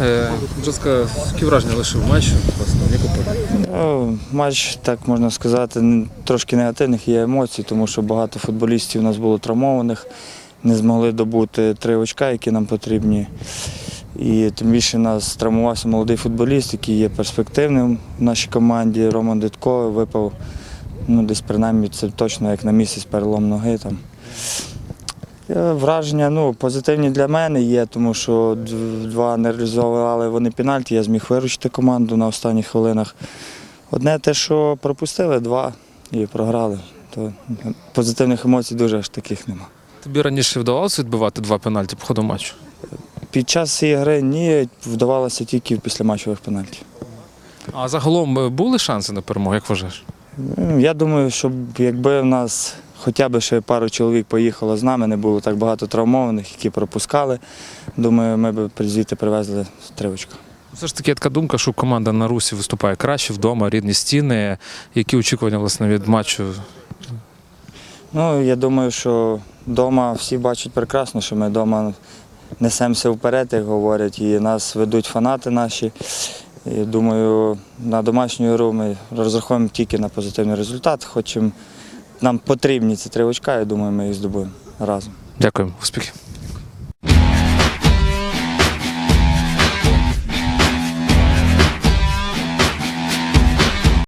Е, ласка, які враження лишив матч Ну, матч, так можна сказати, трошки негативних є емоцій, тому що багато футболістів у нас було травмованих, не змогли добути три очка, які нам потрібні. І тим більше нас травмувався молодий футболіст, який є перспективним в нашій команді. Роман Дитко випав, ну десь принаймні це точно як на місяць перелом ноги. Там. Е, Враження ну, позитивні для мене є, тому що два не реалізували вони пенальті, я зміг виручити команду на останніх хвилинах. Одне те, що пропустили, два і програли. То позитивних емоцій дуже аж таких нема. Тобі раніше вдавалося відбивати два пенальті по ходу матчу? Під час цієї гри ні, вдавалося тільки після матчових пенальтів. А загалом е, були шанси на перемогу, як вважаєш? Я думаю, щоб якби в нас хоча б ще пару чоловік поїхало з нами, не було так багато травмованих, які пропускали. Думаю, ми б звідти привезли тривочку. Все ж таки така думка, що команда на Русі виступає краще вдома, рідні стіни. Які очікування власне від матчу? Ну, я думаю, що вдома всі бачать прекрасно, що ми вдома несемося вперед, як говорять, і нас ведуть фанати наші. І думаю, на домашню гру ми розраховуємо тільки на позитивний результат. Хочемо нам потрібні ці три очка, я думаю, ми їх здобуємо разом. Дякуємо, успіхів.